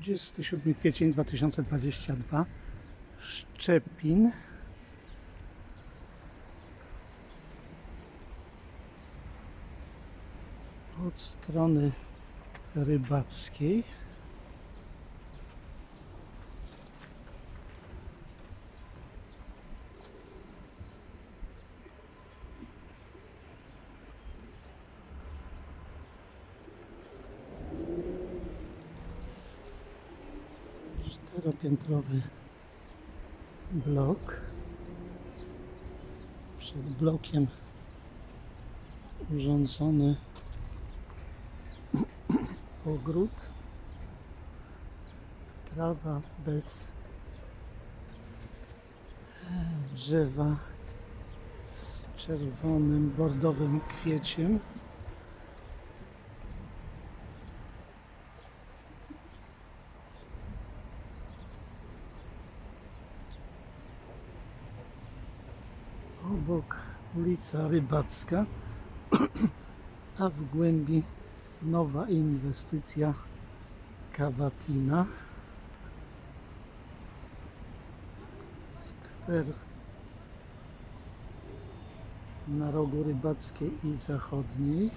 27 kwiecień 2022 Szczepin. Od strony rybackiej czteropiętrowy blok. Przed blokiem urządzony ogród. Trawa bez e, drzewa z czerwonym, bordowym kwieciem. Obok ulica Rybacka, a w głębi nowa inwestycja Kawatina. Skwer na rogu rybackiej i zachodniej.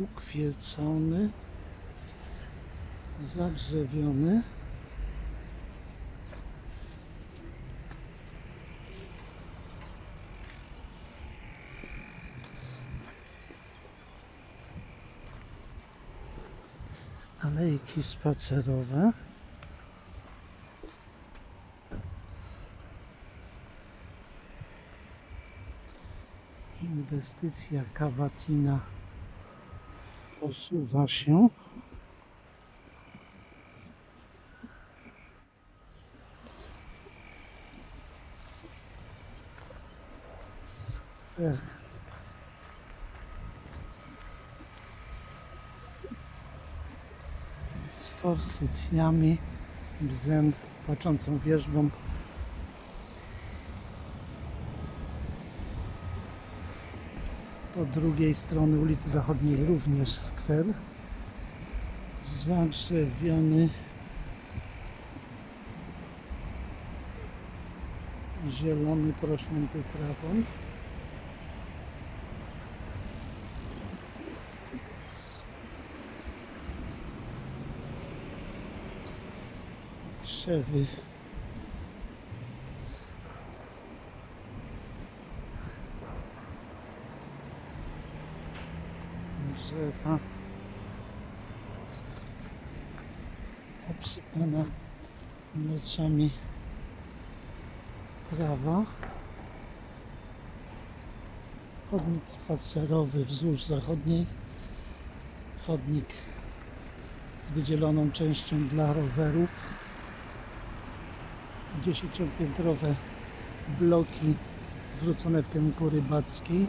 Ukwiecony, zadrzewiony. Alejki spacerowe. Inwestycja Kawatina posuwa się. Skwer z forsycjami, bzem, płaczącą wierzbą. Po drugiej stronie ulicy Zachodniej również skwer. Zadrzewiony zielony, porośnięty trawą. Krzewy. Drzewa. Obsypana mleczami trawa. Chodnik spacerowy wzdłuż zachodniej. Chodnik z wydzieloną częścią dla rowerów dziesięciopiętrowe bloki zwrócone w kierunku rybackiej.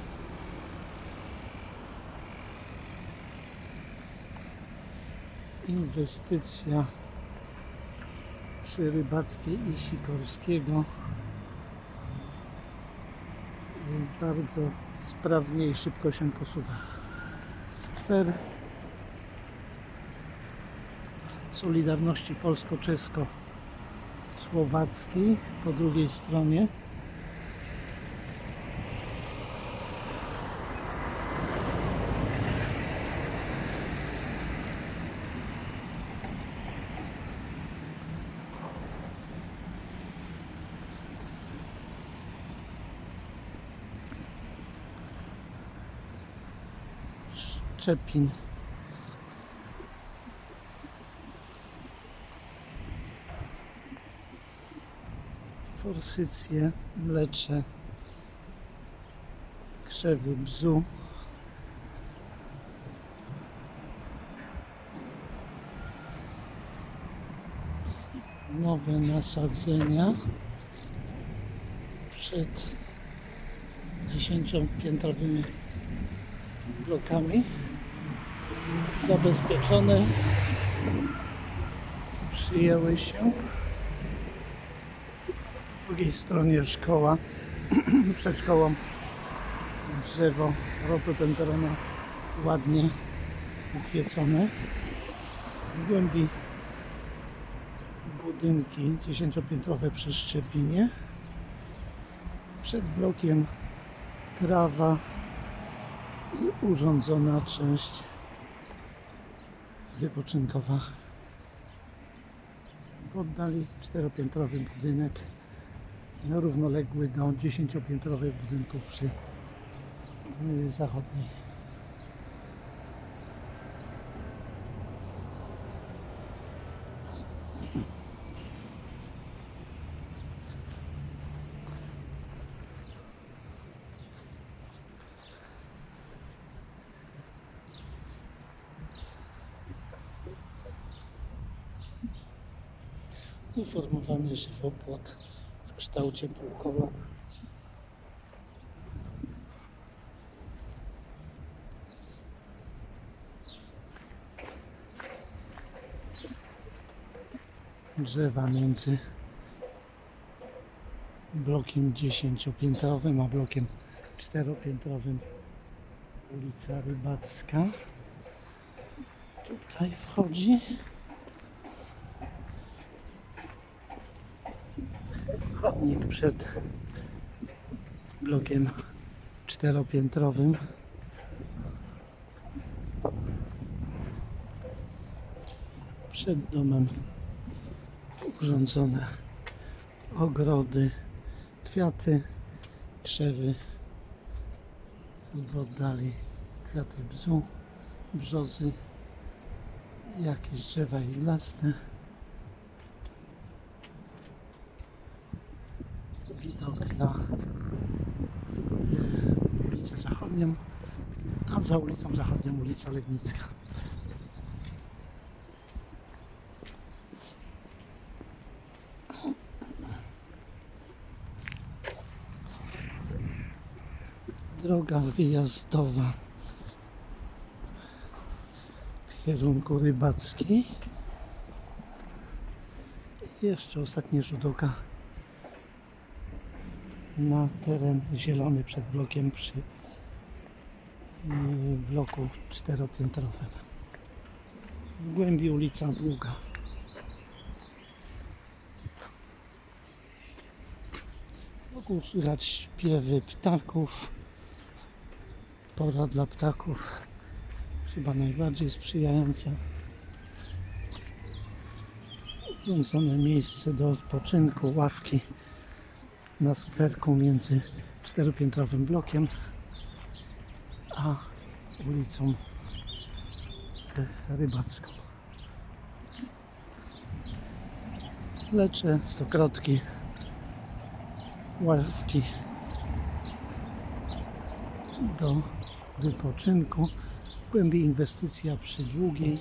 Inwestycja przy rybackiej i Sikorskiego bardzo sprawnie i szybko się posuwa. Skwer Solidarności Polsko-Czesko słowackiej po drugiej stronie. Szczepin. Forsycje mlecze, krzewy bzu. Nowe nasadzenia przed dziesięciopiętrowymi blokami. Zabezpieczone. Przyjęły się drugiej stronie szkoła, przed szkołą drzewo rhododendrona ładnie ukwiecone. W głębi budynki dziesięciopiętrowe przy Szczepinie. Przed blokiem trawa i urządzona część wypoczynkowa. W oddali czteropiętrowy budynek równoległy do dziesięciopiętrowych budynków przy y, zachodniej. Uformowany żywopłot kształcie półkoła. Drzewa między blokiem dziesięciopiętrowym a blokiem czteropiętrowym. Ulica Rybacka. Tutaj wchodzi. Chodnik przed blokiem czteropiętrowym. Przed domem urządzone ogrody, kwiaty, krzewy, w oddali kwiaty bzu, brzozy, jakieś drzewa iglaste. widok na e, ulicę Zachodnią, a za ulicą Zachodnią ulica Legnicka. Droga wyjazdowa w kierunku rybackiej. Jeszcze ostatni rzut oka na teren zielony przed blokiem przy bloku czteropiętrowym. W głębi ulica Długa. Wokół słychać śpiewy ptaków. Pora dla ptaków chyba najbardziej sprzyjająca. Urządzone miejsce do odpoczynku, ławki na skwerku między czteropiętrowym blokiem a ulicą e, Rybacką. Lecze, stokrotki, ławki do wypoczynku. W głębi inwestycja przy długiej.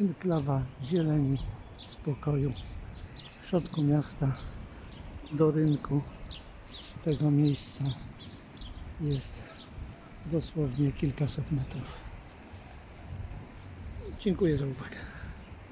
Enklawa zieleni, spokoju w środku miasta do rynku z tego miejsca jest dosłownie kilkaset metrów. Dziękuję za uwagę.